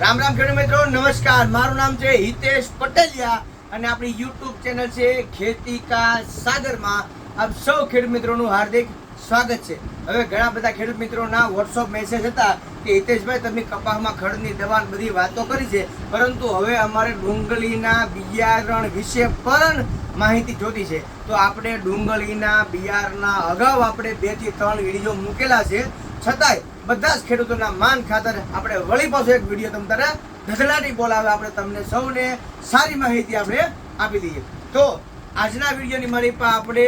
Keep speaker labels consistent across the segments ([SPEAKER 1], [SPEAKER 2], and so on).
[SPEAKER 1] રામ રામ ખેડૂત મિત્રો, નમસ્કાર. મારું નામ છે હિતેશ પટેલિયા અને આપણી યુટ્યુબ ચેનલ છે ખેતી કા સાગરમાં. આપ સૌ ખેડૂત મિત્રોનું હાર્દિક સ્વાગત છે. હવે ઘણા બધા ખેડૂત મિત્રોના વોટ્સઅપ મેસેજ હતા કે, હિતેશભાઈ, તમે કપાસમાં ખડની દવા બધી વાતો કરી છે, પરંતુ હવે અમારે ડુંગળીના બિયારણ વિશે પણ માહિતી જોતી છે. તો આપણે ડુંગળીના બિયારણના અગાઉ આપણે બેથી ત્રણ વીડિયો મૂકેલા છે. છતાંય બધા જ ખેડૂતોના માન ખાતર આપણે વળી પાછો એક વીડિયો તમ તારે ધધડાટી બોલાવે, આપણે તમને સૌને સારી માહિતી આપણે આપી દઈએ. તો આજના વિડીયોની મારી પાસે આપણે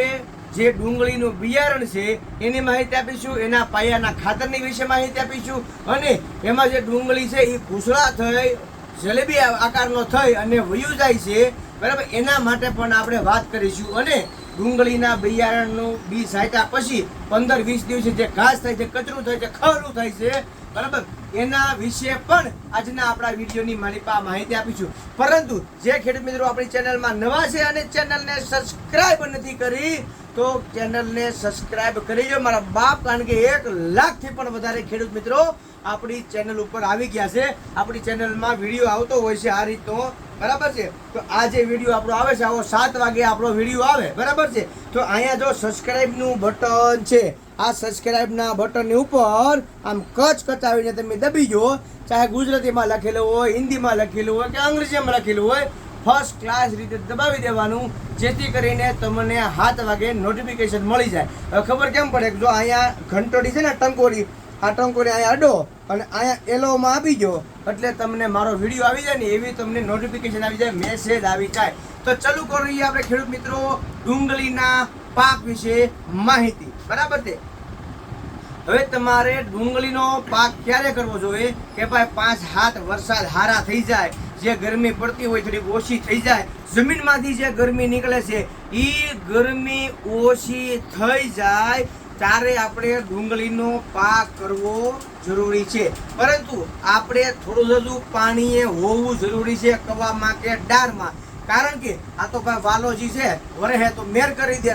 [SPEAKER 1] જે ડુંગળીનું બિયારણ છે, એની માહિતી આપીશું, એના પાયાના ખાતરની વિશે માહિતી આપીશું, અને એમાં જે ડુંગળી છે એ ઘૂસળા થઈ, જલેબી આકારનો થઈ અને વયું જાય છે, બરાબર? એના માટે પણ આપણે વાત કરીશું. અને ડુંગળીના બિયારણનું બી સાંટ્યા પછી પંદર વીસ દિવસે જે ઘાસ થાય છે, કચરું થાય છે, ખરું થાય છે, બરાબર? એના વિશે પણ આજના આપણા વિડીયોની મારી પા માહિતી આપીશું. પરંતુ જે ખેડૂત મિત્રો આપણી ચેનલમાં નવા છે અને ચેનલને સબસ્ક્રાઇબ નથી કરી, તો ચેનલને સબસ્ક્રાઇબ કરી લો મારા બાપ કારણ કે એક લાખથી પણ વધારે ખેડૂત મિત્રો આપણી ચેનલ ઉપર આવી ગયા છે. આપણી ચેનલમાં વીડિયો આવતો હોય છે આ રીતનો. બરાબર છે? તો આ જે વીડિયો આપણો આવે છે, આવો સાત વાગે આપણો વીડિયો આવે, બરાબર છે? તો અહીંયા જો સબસ્ક્રાઈબનું બટન છે, આ સબસ્ક્રાઇબના બટનની ઉપર આમ કચ કચાવીને તમે દબી જો, ચાહે ગુજરાતીમાં લખેલું હોય, હિન્દીમાં લખેલું હોય કે અંગ્રેજીમાં લખેલું હોય ફર્સ્ટ ક્લાસ રીતે દબાવી દેવાનું, જેથી કરીને તમને હાથ વાગે નોટિફિકેશન મળી જાય. હવે ખબર કેમ પડે જો અહીંયા ઘંટોડી છે ને, ટંકોરી, આ ટંકોરી અહીંયા અડો અને અહીંયા એલોમાં આપી ગયો એટલે તમને મારો વીડિયો આવી જાય ને એવી તમને નોટિફિકેશન આવી જાય મેસેજ આવી જાય. તો ચાલુ કરીએ આપણે ખેડૂત મિત્રો, ડુંગળીના પાક વિશે માહિતી. બરાબર છે? હવે તમારે ડુંગળીનો પાક ક્યારે કરવો જોઈએ? કે ભાઈ પાંચ હાથ વરસાદ હારા થઈ જાય, જે ગરમી પડતી હોય થોડી ઓછી થઈ જાય, જમીનમાંથી જે ગરમી નીકળે છે એ ગરમી ઓછી થઈ જાય ત્યારે આપણે ડુંગળીનો પાક કરવો જરૂરી છે. પરંતુ આપણે થોડું હજુ પાણીએ હોવું જરૂરી છે કવામાં કે ડારમાં કારણ કે આ તો ભાઈ વાલોજી છે, વરહે તો મેર કરી દે,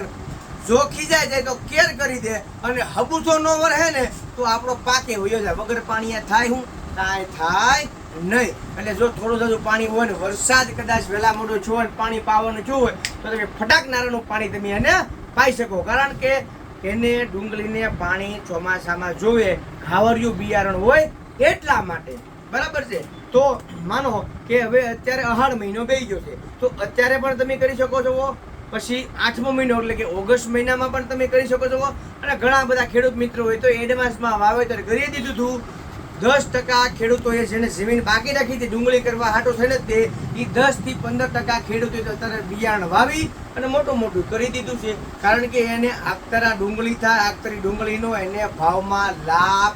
[SPEAKER 1] જો ખીજાય જાય તો કેર કરી દે, અને હબુથો ન વરહે ને તો આપણો પાકે વયો જાય. વગર પાણી થાય હું? થાય થાય નહીં. એટલે જો થોડું થોડું પાણી હોય ને, વરસાદ કદાચ વહેલા મોટો છો પાણી પાવાનું જો હોય, તો તમે ફટાક નારાનું પાણી તમે એને પાઈ શકો. કારણ કે એને ડુંગળીને પાણી ચોમાસામાં જોવે ખાવર્યું બિયારણ હોય એટલા માટે. બરાબર છે? તો માનો કે હવે અત્યારે અહાડ મહિનો બેસી ગયો છે. તો અત્યારે પણ તમે કરી શકો છો પછી આઠમો મહિનો એટલે કે ઓગસ્ટ મહિનામાં પણ તમે કરી શકો છો અને ઘણા બધા ખેડૂત મિત્રો હોય તો એડવાન્સમાં વાવેતર કરી દીધું હતું દસ ટકા ખેડૂતોએ જેને જમીન બાકી રાખી હતી ડુંગળી કરવા હાટો થઈને તે એ દસથી પંદર ટકા ખેડૂતોએ અત્યારે બિયારણ વાવી અને મોટું મોટું કરી દીધું છે. કારણ કે એને આખતરા ડુંગળી થાય આખતરી ડુંગળીનો એને ભાવમાં લાભ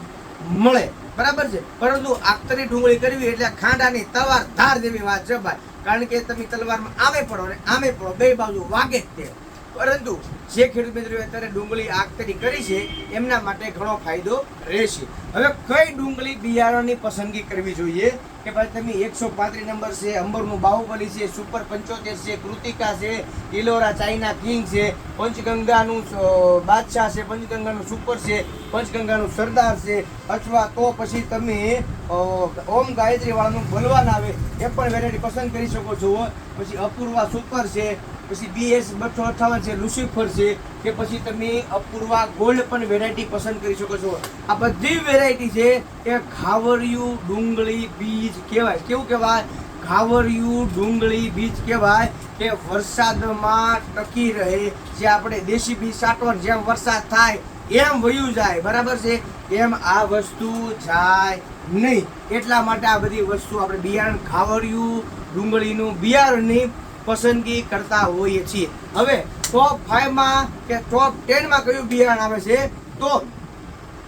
[SPEAKER 1] મળે. બરાબર છે? પરંતુ આખતરી ડુંગળી કરવી એટલે ખાંડાની તલવાર ધાર જેવી વાત છે ભાઈ. કારણ કે તમે તલવારમાં આમે પડો અને આમે પડો, બે બાજુ વાગે જ તે. પરંતુ જે ખેડૂત મિત્રો અત્યારે ડુંગળી આખતરી કરી છે, એમના માટે ઘણો ફાયદો રહેશે. હવે કઈ ડુંગળી બિયારણની પસંદગી કરવી જોઈએ? કે ભાઈ તમે એકસો પાંત્રીસ નંબર છે, અંબરનું બાહુબલી છે, સુપર પંચોતેર છે, કૃતિકા છે, ઇલોરા ચાઇના કિંગ છે, પંચગંગાનું બાદશાહ છે, પંચગંગાનું સુપર છે, પંચગંગાનું સરદાર છે, અથવા તો પછી તમે ઓમ ગાયત્રીવાળાનું બલવાન આવે, એ પણ વેરાયટી પસંદ કરી શકો છો. પછી અપૂર્વા સુપર છે પછી બીએસ બસો અઠાવન છે, લુસીફર છે, કે પછી તમે અપૂર્વા ગોલ્ડ પણ વેરાયટી પસંદ કરી શકો છો. આ બધી વેરાયટી છે એ ખાવરિયું, ડુંગળી, બીજ કહેવાય. કેવું કહેવાય? ઘાવરિયું ડુંગળી, બીજ કહેવાય કે વરસાદમાં ટકી રહે. જે આપણે દેશી બીજ સાટવાનું, જેમ વરસાદ થાય, એમ વયું જાય. બરાબર છે? એમ આ વસ્તુ જાય નહીં. એટલા માટે આ બધી વસ્તુ આપણે બિયારણ ખાવર્યું, ડુંગળીનું બિયારણની પસંદગી કરતા હોઈએ છીએ. હવે ટોપ ફાઈવમાં કે ટોપ ટેનમાં કયું બિયારણ આવે છે? તો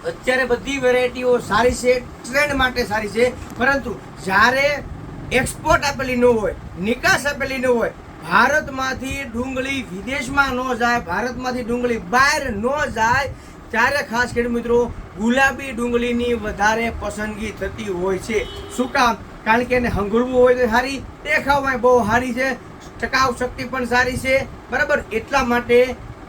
[SPEAKER 1] અત્યારે બધી વેરાયટીઓ સારી છે ટ્રેન્ડ માટે સારી છે. પરંતુ જ્યારે એક્સપોર્ટ આપેલી ન હોય, નિકાસ આપેલી ન હોય, ભારતમાંથી ડુંગળી વિદેશમાં ન જાય, ભારતમાંથી ડુંગળી બહાર ન જાય, ત્યારે ખાસ ખેડૂત મિત્રો ગુલાબી ડુંગળીની વધારે પસંદગી થતી હોય છે. શું કામ? કારણ કે એને હંગળવું હોય તો સારી દેખાવમાં બહુ સારી છે. ટકાઉ શક્તિ પણ સારી છે. બરાબર? એટલા માટે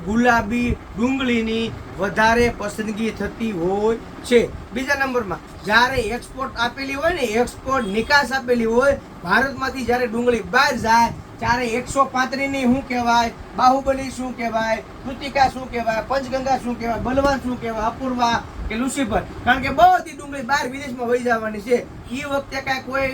[SPEAKER 1] ગુલાબી ડુંગળીની વધારે પસંદગી થતી હોય છે. બીજા નંબરમાં, જ્યારે એક્સપોર્ટ આપેલી હોય ને એક્સપોર્ટ નિકાસ આપેલી હોય, ભારતમાંથી જ્યારે ડુંગળી બહાર જાય, ત્યારે એકસો પાંત્રીસની શું કહેવાય? બાહુબલી શું કહેવાય? કૃતિકા શું કહેવાય? પંચગંગા શું કહેવાય? બલવાન શું કહેવાય? અપૂર્વા કે લુસીફર. કારણ કે બધી ડુંગળી બહાર વિદેશમાં વહી જવાની છે. એ વખતે કાંઈ કોઈ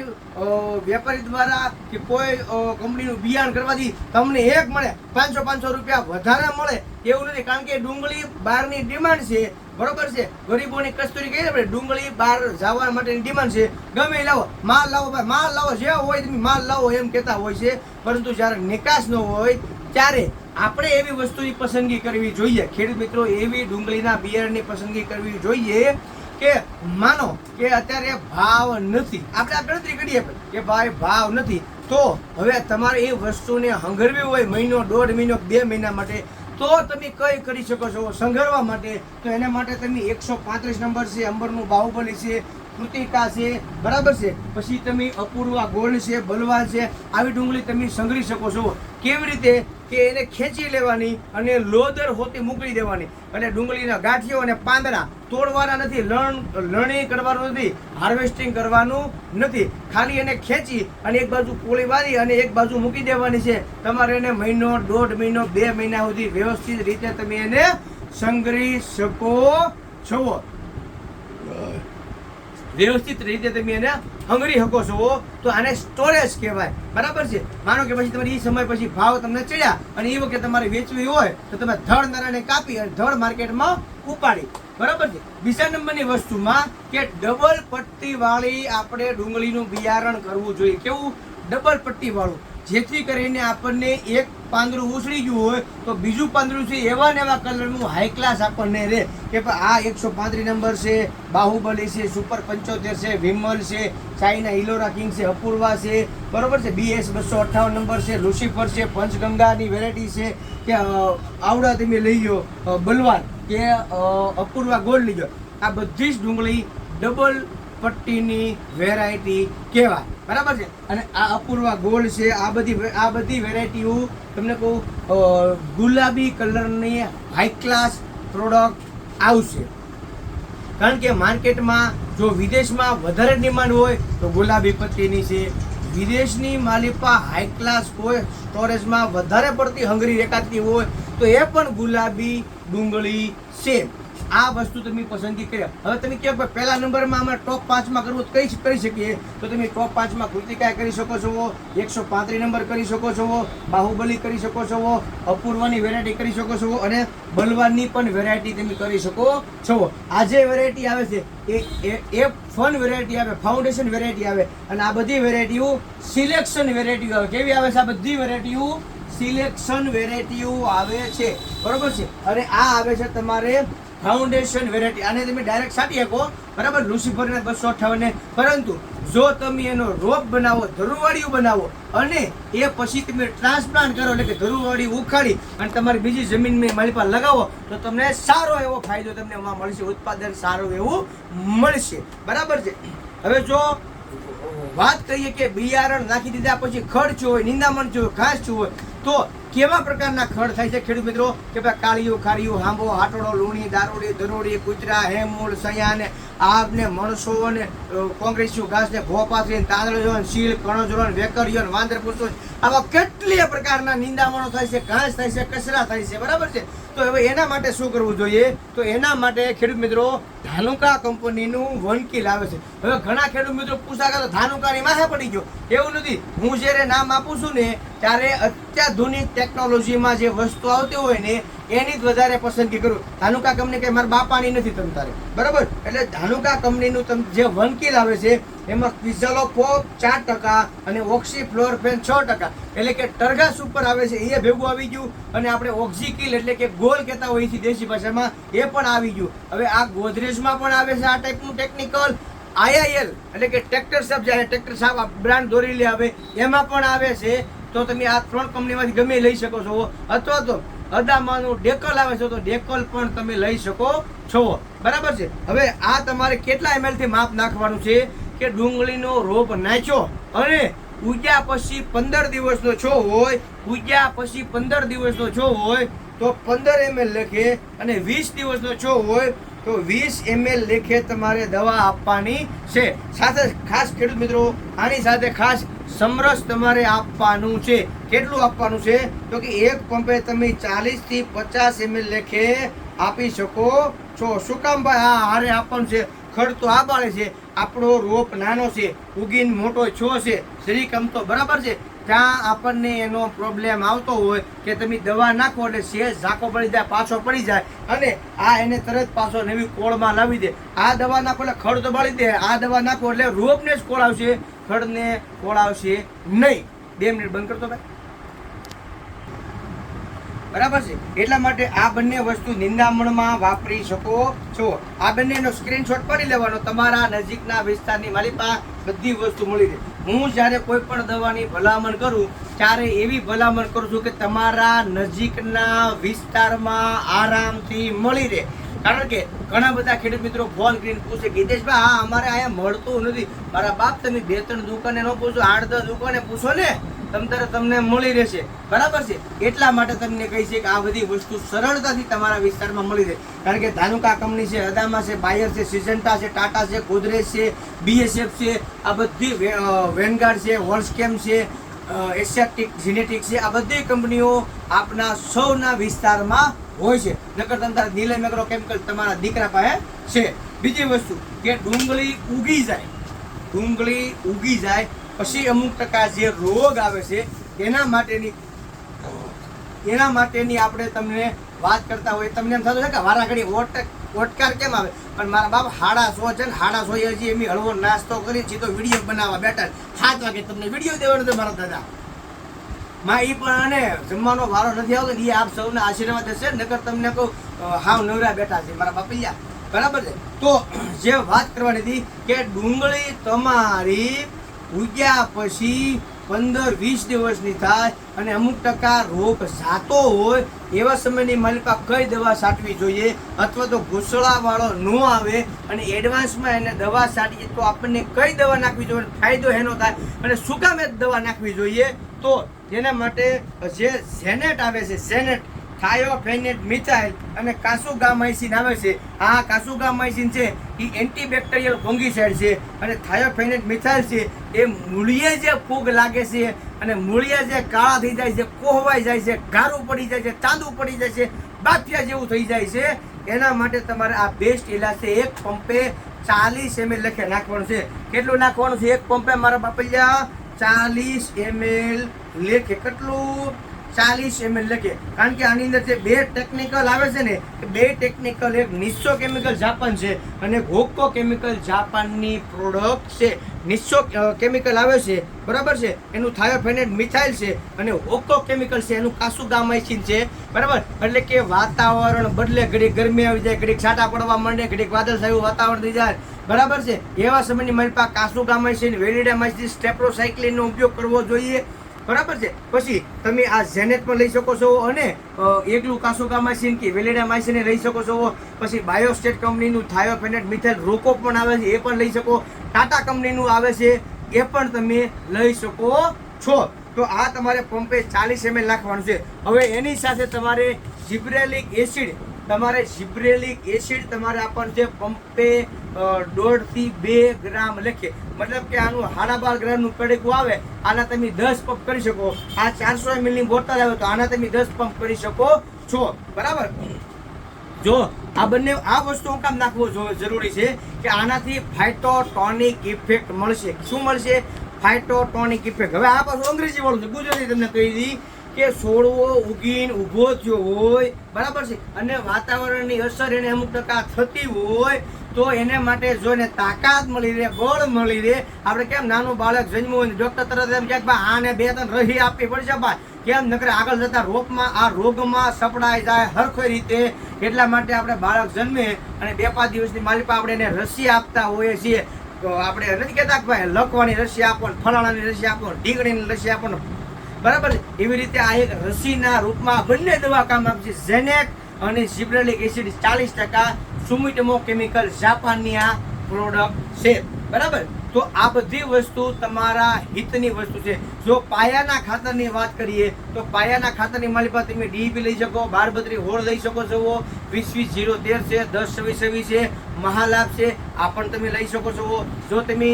[SPEAKER 1] વેપારી દ્વારા કે કોઈ કંપનીનું બિયારણ કરવાથી તમને એક મળે, પાંચસો પાંચસો રૂપિયા વધારે મળે એવું નથી. કારણ કે ડુંગળી બહારની ડિમાન્ડ છે. બરોબર છે? ગરીબોની કસ્તુરી કહીએ આપણે, ડુંગળી બહાર જવા માટેની ડિમાન્ડ છે. ગમે લાવો. માલ લાવો, ભાઈ, માલ લાવો. જે હોય તમે માલ લાવો એમ કહેતા હોય છે. પરંતુ જ્યારે નિકાસ ન હોય ત્યારે આપણે એવી વસ્તુની પસંદગી કરવી જોઈએ. ખેડૂત મિત્રો, એવી ડુંગળીના બિયારણની પસંદગી કરવી જોઈએ કે માનો કે અત્યારે ભાવ નથી. આપણે આ ગણતરી કરીએ કે ભાઈ ભાવ નથી. તો હવે તમારે એ વસ્તુને હંગરવી હોય મહિનો, દોઢ મહિનો, બે મહિના માટે, તો તમે કઈ કરી શકો છો સંઘરવા માટે. તો એના માટે તમે એકસો પાંત્રીસ નંબર છે, અંબરનું બાહુબલી છે, કૃતિકા છે, બરાબર છે? પછી તમે અપૂર્વા ગોલ્ડ છે બલવા છે, આવી ડુંગળી તમે સંઘરી શકો છો. કેવી રીતે? કે એને ખેંચી લેવાની અને લોદર હોતી મોકલી દેવાની. અને ડુંગળીના ગાંઠિયો અને પાંદડા તોડવાના નથી લણ લણણી કરવાનું નથી હાર્વેસ્ટિંગ કરવાનું નથી. ખાલી એને ખેંચી અને એક બાજુ પોળી વાળી અને એક બાજુ મૂકી દેવાની છે. તમારે એને મહિનો દોઢ મહિનો બે મહિના સુધી વ્યવસ્થિત રીતે તમે એને સંગ્રહી શકો છો. વ્યવસ્થિત રીતે તમે એને હંગરી શકો છો તો આને સ્ટોરેજ કહેવાય. બરાબર છે? માનો કે પછી તમારે એ સમય પછી ભાવ તમને ચડ્યા અને એ વખતે તમારે વેચવી હોય, તો તમે ધડ નારાને કાપી અને ધડ માર્કેટમાં ઉપાડી. બરાબર છે? બીજા નંબરની વસ્તુમાં કે ડબલ પટ્ટીવાળી આપણે ડુંગળીનું બિયારણ કરવું જોઈએ. કેવું? ડબલ પટ્ટી વાળું જેથી કરીને આપણને એક પાંદડું ઉછળી ગયું હોય તો બીજું પાંદડું છે એવા ને એવા કલરનું હાઈ ક્લાસ આપણને રહે. કે આ એકસો પાંત્રીસ નંબર છે, બાહુબલી છે સુપર પંચોતેર છે, વિમલ છે, ચાઇના ઇલોરા કિંગ છે, અપૂર્વા છે, બરોબર છે? બીએસ બસો અઠ્ઠાવન નંબર છે, લુસિફર છે, પંચગંગાની વેરાયટી છે, કે આવડા તમે લઈ ગયો બલવાન, કે અપૂર્વા ગોલ્ડ લઈ ગયો આ બધી જ ડુંગળી ડબલ પટ્ટીની વેરાયટી કહેવાય. બરાબર છે? અને આ અપૂર્વા ગોલ્ડ છે, આ બધી આ બધી વેરાયટીઓ તમને કહું ગુલાબી કલરની હાઈ ક્લાસ પ્રોડક્ટ આવશે. કારણ કે માર્કેટમાં જો વિદેશમાં વધારે ડિમાન્ડ હોય, તો ગુલાબી પત્તીની છે. વિદેશની માલિપા હાઈ ક્લાસ હોય સ્ટોરેજમાં વધારે પડતી હંગરી દેખાતી હોય, તો એ પણ ગુલાબી ડુંગળી છે. આ વસ્તુ તમે પસંદગી કરી. હવે તમે કહો કે પહેલા નંબરમાં અમે ટોપ પાંચમાં કરવું કઈ કરી શકીએ. તો તમે ટોપ પાંચમાં કૃતિકા કરી શકો છો, એકસો પાંત્રીસ નંબર કરી શકો છો, બાહુબલી કરી શકો છો, અપૂર્વાની વેરાયટી કરી શકો છો અને બલવાનની પણ વેરાયટી તમે કરી શકો છો. આ જે વેરાયટી આવે છે. એ, એ- ફન વેરાયટી આવે ફાઉન્ડેશન વેરાયટી આવે. અને આ બધી વેરાયટીઓ સિલેક્શન વેરાયટીઓ આવે. કેવી આવે છે આ બધી વેરાયટીઓ સિલેક્શન વેરાયટીઓ આવે છે. બરોબર છે? અને આ આવે છે તમારે ફાઉન્ડેશન વેરાયટી આને તમે ડાયરેક્ટ સાટી શકો. બરાબર? લુસીફરના બસો અઠાવન પરંતુ જો તમે એનો રોપ બનાવો ધરુવાળીયું બનાવો, અને એ પછી તમે ટ્રાન્સપ્લાન્ટ કરો, એટલે કે ધરુવાળી ઉખાડી અને તમારી બીજી જમીનમાં મારી પાસે લગાવો, તો તમને સારો એવો ફાયદો તમને એમાં મળશે. ઉત્પાદન સારું એવું મળશે. બરાબર છે? હવે જો વાત કરીએ કે બિયારણ નાખી દીધા પછી ખર્ચ હોય, નિંદામણ હોય, ઘાસ હોય, તો કેવા પ્રકારના ખડ થાય છે ખેડૂત મિત્રો? કે ભાઈ કાળિયું ખારિયું હાંબો હાટડો, લૂણી, દારૂડી દરોડી કૂતરા હેમૂળ સયા ને આગ ને મણસો અને અ, ઘાસને ઘાસ તાંદળો ને શીલ કણોજરો વેકરીઓ વાંદર પુરુષો આવા કેટલીય પ્રકારના નિંદામણો થાય છે ઘાસ થાય છે કચરા થાય છે બરાબર છે? તો હવે એના માટે શું કરવું જોઈએ? તો એના માટે ખેડૂત મિત્રો ધાનુકા કંપનીનું વનકીલ આવે છે. હવે ઘણા ખેડૂત મિત્રો પૂછા કરે ધાનુકાની માથે પડી ગયો. એવું નથી. હું જ્યારે નામ આપું છું ને ત્યારે અત્યાધુનિક ટેકનોલોજીમાં જે વસ્તુ આવતી હોય ને એની જ વધારે પસંદગી કરું. ધાનુકા કંપની કે મારા બાપાની નથી તમ તારે. બરાબર? એટલે ધાનુકા કંપનીનું તમ જે વનકીલ આવે છે, એમાં ક્વિઝલો પોપ ચાર ટકા અને ઓક્સી ફ્લોર ફેન છ ટકા. એટલે કે ટરગાસ ઉપર આવે છે, એ ભેગું આવી ગયું અને આપણે ઓક્ઝિકિલ એટલે કે ગોલ કહેતા હોય છે દેશી ભાષામાં, એ પણ આવી ગયું. હવે આ ગોદરેજમાં પણ આવે છે આ ટાઈપનું ટેકનિકલ આઈઆઈએલ એટલે કે ટ્રેક્ટર સાહેબ જ્યારે ટ્રેક્ટર સાહેબ બ્રાન્ડ દોરી લે આવે એમાં પણ આવે છે. તો તમે આ ત્રણ કંપનીમાંથી ગમે લઈ શકો છો. અથવા તો અદામાનું ડેકલ આવે છે તો ડેકલ પણ તમે લઈ શકો છો. બરાબર છે? હવે આ તમારે કેટલા એમએલથી માપ નાખવાનું છે કે ડુંગળીનો રોપ નાખ્યો અને ઉગ્યા પછી પંદર દિવસનો છો હોય ઉગ્યા પછી પંદર દિવસનો છો હોય, તો પંદર એમએલ લખે અને વીસ દિવસનો છો હોય તો વીસ એમએલ લેખે તમારે દવા આપવાની છે. સાથે ખાસ ખેડૂત મિત્રો, આની સાથે ખાસ સમરસ તમારે આપવાનું છે. કેટલું આપવાનું છે? તો કે એક પંપે તમે ચાલીસથી પચાસ એમએલ લેખે આપી શકો છો. શું કામ ભાઈ? આ હારે આપવાનું છે. ખડ તો આ બાળે છે. આપણો રોપ નાનો છે. ઉગીન મોટો છો છે. શ્રીકમ કમતો બરાબર છે. ત્યાં આપણને એનો પ્રોબ્લેમ આવતો હોય કે તમે દવા નાખો એટલે સેજ ઝાંકો પડી જાય, પાછો પડી જાય અને આ એને તરત પાછો નવી કોળમાં લાવી દે. આ દવા નાખો એટલે ખડ બળી દે આ દવા નાખો એટલે રોપને જ કોળ આવશે ખડને કોળ આવશે નહીં. બે મિનિટ બંધ કરતો ભાઈ. બરાબર છે? એટલા માટે આ બંને વસ્તુ નિંદામણમાં વાપરી શકો છો. આ બંનેનો સ્ક્રીનશોટ પડી લેવાનો. તમારા નજીકના વિસ્તારની મારી પાસે બધી વસ્તુ મળી રહે. હું જ્યારે કોઈ પણ દવાની ભલામણ કરું, ત્યારે એવી ભલામણ કરું છું કે તમારા નજીકના વિસ્તારમાં આરામથી મળી રહે. કારણ કે ઘણા બધા ખેડૂત મિત્રો ફોન કરીને પૂછે ગીતેશભાઈ હા, અમારે અહીંયા મળતું નથી. મારા બાપ, તમે બે ત્રણ દુકાને ન પૂછો, આઠ દસ દુકાને પૂછો ને. તમ તારે તમને મળી રહેશે. બરાબર છે? એટલા માટે તમને કહી છે કે આ બધી વસ્તુ સરળતાથી તમારા વિસ્તારમાં મળી રહે. કારણ કે ધાનુકા કંપની છે, અદામા છે, બાયર છે, સિઝન્ટા છે, ટાટા છે, ગોદરેજ છે, બીએસએફ છે, આ બધી વેનગાર્ડ છે વોલ્સકેમ છે એશિયાટિક જીનેટિક છે, આ બધી કંપનીઓ આપના સૌના વિસ્તારમાં હોય છે. નકર તમારા નીલમ એગ્રો કેમિકલ તમારા દીકરા પાસે છે. બીજી વસ્તુ કે ડુંગળી ઉગી જાય. ડુંગળી ઉગી જાય પછી અમુક ટકા જે રોગ આવે છે, એના માટેની એના માટેની આપણે તમને વાત કરતા હોય તમને એમ થતું છે કે વારા ઘડી ઓટ, ઓટકાર કેમ આવે? પણ મારા બાપ હાડા સો છે ને હાડા સો હજી એમની હળવો નાસ્તો કરી સીધો વીડિયો બનાવવા બેઠા સાત વાગે તમને વીડિયો દેવાનો છે મારા દાદા. માં એ પણ અને જમવાનો વારો નથી આવતો એ આપ સૌના આશીર્વાદ હશે, નકર તમને કહું હાવ નવરા બેઠા છે મારા બાપૈયા. બરાબર છે? તો જે વાત કરવાની હતી કે ડુંગળી તમારી ઉગ્યા પછી પંદર વીસ દિવસની થાય અને અમુક ટકા રોગ જાતો હોય એવા સમયની માલિકા કઈ દવા છાંટવી જોઈએ અથવા તો ઘૂસળાવાળો ન આવે અને એડવાન્સમાં એને દવા છાંટીએ તો આપણને કઈ દવા નાખવી જોઈએ ફાયદો એનો થાય અને શું કામ દવા નાખવી જોઈએ? તો જેના માટે જે ઝેનેટ આવે છે ઝેનેટ થાયોફેનેટ મિથાઇલ અને કાસુગામાઇસિન આવે છે. આ કાસુગામાઇસિન છે. એ એન્ટીબેક્ટેરિયલ ફોંગીસાઇડ છે. અને થાયોફેનેટ મિથાઇલ છે. એ મૂળિયે જે ફૂગ લાગે છે અને મૂળિયે જે કાળા થઈ જાય છે, કોહવાઈ જાય છે, ગારું પડી જાય છે તાંદુ પડી જાય છે, બાફિયા જેવું થઈ જાય છે. એના માટે તમારે આ બેસ્ટ ઇલાજ છે. એક પંપે ચાલીસ એમએલ લખે નાખવાનું છે. કેટલું નાખવાનું છે? એક પંપે મારા બાપલિયા ચાલીસ એમએલ લેખે. કેટલું? ચાલીસ એમએલ લખીએ. કારણ કે આની અંદર જે બે ટેકનિકલ આવે છે ને, એ બે ટેકનિકલ એક નિસ્સો કેમિકલ જાપાન છે અને ગોકો કેમિકલ જાપાનની પ્રોડક્ટ છે. નિસ્સો કેમિકલ આવે છે. બરાબર છે? એનું થાયોફેનેટ મિથાઇલ છે અને ઓકો કેમિકલ છે. એનું કાસુગામાઇસિન છે. બરાબર? એટલે કે વાતાવરણ બદલે, ઘડીક ગરમી આવી જાય, ઘડીક છાંટા પડવા માંડે, ઘડીક વાદળછાયું વાતાવરણ થઈ જાય. બરાબર છે? એવા સમયની મારી પાસે કાસુગામાઇસિન, વેલિડામાઇસિન સ્ટેપ્રોસાઇક્લિનનો ઉપયોગ કરવો જોઈએ. બરાબર છે? પછી તમે આ ઝેનેટ પણ લઈ શકો છો અને એકલું કાસોગામાઇસિન કે વેલેડામાઇસિન લઈ શકો છો. પછી બાયોસ્ટેટ કંપનીનું થાયોફેનેટ મિથેલ રોકો પણ આવે છે, એ પણ લઈ શકો. ટાટા કંપનીનું આવે છે, એ પણ તમે લઈ શકો છો. તો આ તમારે પંપે ચાલીસ એમએલ નાખવાનું છે. હવે એની સાથે તમારે જીબ્રેલિક એસિડ તમારે જીબ્રેલિક એસિડ તમારે આપવાનું છે પંપે દોઢથી બે ગ્રામ લખે મતલબ કે આનું સાડા બાર ગ્રામનું પડીકું આવે, આના તમે દસ પંપ કરી શકો. આ ચારસો એમએલની બોટલ આવે તો આના તમે દસ પંપ કરી શકો છો. બરાબર? જો, આ બંને, આ વસ્તુ હું કામ નાખવું જો- જરૂરી છે કે આનાથી ફાઇટોટોનિક ઇફેક્ટ મળશે. શું મળશે? ફાઇટોટોનિક ઇફેક્ટ હવે આ પાછું અંગ્રેજી વાળું છે. ગુજરાતી તમને કહી દી. કે છોડવો ઉગીને ઊભો થયો હોય, બરાબર છે? અને વાતાવરણની અસર એને અમુક ટકા થતી હોય, તો એને માટે જો એને તાકાત મળી રહે, બળ મળી રહે, આપણે કેમ નાનું બાળક જન્મ્યું હોય ડૉક્ટર તરત એમ કહે ભાઈ આને બે ત્રણ રહી આપવી પડશે ભાઈ. કેમ? નકરે આગળ જતા રોગમાં, આ રોગમાં સપડાઈ જાય હરખી રીતે, એટલા માટે આપણે બાળક જન્મે અને બે પાંચ દિવસની માલિકા આપણે એને રસી આપતા હોઈએ છીએ. તો આપણે નથી કહેતા કે ભાઈ, લખવાની રસી આપો, ફલાણાની રસી આપો ઢીંગણીની રસી આપો બરાબર? એવી રીતે આ એક રસીના રૂપમાં બંને દવા કામ આપશે ઝેનેટ અને સિબ્રેલિક એસિડ ચાલીસ ટકા સુમિટમો કેમિકલ જાપાનની આ પ્રોડક્ટ છે. બરાબર? તો આ બધી વસ્તુ તમારા હિતની વસ્તુ છે. જો પાયાના ખાતરની વાત કરીએ, તો પાયાના ખાતરની મારી પાસે તમે ડીઈપી લઈ શકો બાર બત્રી હોળ લઈ શકો છો. વીસ વીસ જીરો તેર છે, દસ છવ્વીસ છવ્વીસ છે. મહાલાભ છે, આ પણ તમે લઈ શકો છો. જો તમે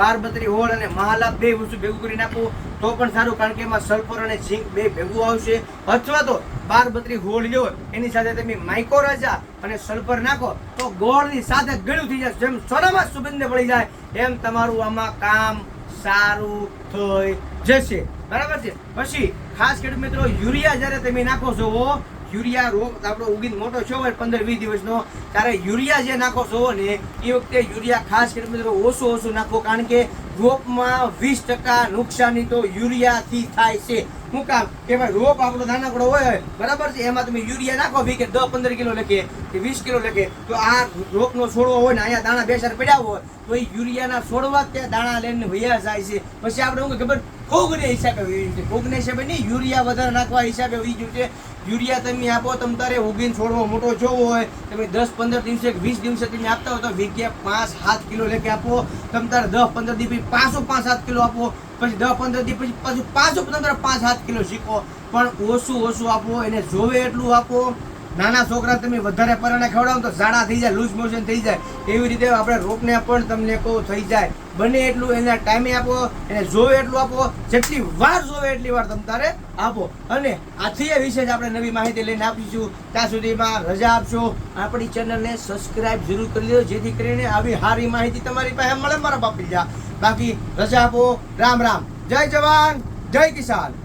[SPEAKER 1] બાર બત્રી હોળ અને મહાલાભ બે વસ્તુ ભેગું કરી નાખો, તો પણ સારું, કારણ કે એમાં સલ્ફર અને ઝીંક બે ભેગું આવશે. અથવા તો બાર બત્રી હોળ લ્યો, એની સાથે તમે માઇકો રાજા અને સલ્ફર નાખો, તો ગોળની સાથે ગળ્યું થઈ જશે. જેમ સોનામાં સુગંધ પડી જાય, એમ તમારું આમાં કામ સારું થઈ જશે. બરાબર છે? પછી, ખાસ ખેડૂત મિત્રો, યુરિયા જ્યારે તમે નાખો છો યુરિયા રોગ આપણો ઉગીને મોટો છો હોય પંદર, વીસ દિવસનો, ત્યારે યુરિયા જે નાખો છો ને એ વખતે યુરિયા ખાસ કરીને મિત્રો ઓછું ઓછું નાખો, કારણ કે રોપમાં વીસ ટકા નુકસાની તો યુરિયાથી થાય છે. શું કામ કે ભાઈ રોપ આપણો નાનકડો હોય બરાબર છે? એમાં તમે યુરિયા નાખો ભી કે દસ, પંદર કિલો લખે, કે વીસ કિલો લખે, તો આ રોપનો છોડવો હોય ને અહીંયા દાણા બે, ચાર પડ્યા હોય, તો એ યુરિયાના છોડવા ત્યાં દાણા લઈને વૈયા જાય છે. પછી આપણે શું ખબર? ફૂગને હિસાબે ફૂગને હિસાબે નહીં, યુરિયા વધારે નાખવા હિસાબે ગયું છે યુરિયા તમે આપો, તમ તારે ઉગીન છોડવો, મોટો જોવો હોય, તમે દસ પંદર દિવસે વીસ દિવસે તમે આપતા હોય તો વીઘે પાંચ, સાત કિલો લેખે આપો. તમ તારે દસ પંદર દી પછી પાંચસો પાંચ, સાત કિલો આપો. પછી દસ પંદર દી પછી પાછું પાંચસો પંદર, પાંચ, સાત કિલો શીખો. પણ ઓછું ઓછું આપો, એને જોવે એટલું આપો. નાના છોકરા તમે વધારે પરણે ખવડાવો તો ઝાડા થઈ જાય લૂઝ મોશન થઈ જાય. એવી રીતે આપણે રોગને પણ તમને કહો, થઈ જાય. બને એટલું એને ટાઈમે આપો, એને જોવે એટલું આપો, જેટલી વાર જોવે એટલી વાર તમે તારે આપો. અને આથી એ વિશે જ આપણે નવી માહિતી લઈને આપીશું. ત્યાં સુધીમાં રજા આપશો. આપણી ચેનલને સબસ્ક્રાઇબ જરૂર કરી લો જેથી કરીને આવી સારી માહિતી તમારી પાસે મળે, મારા બાપી જા બાકી રજા આપો. રામ રામ. જય જવાન, જય કિસાન.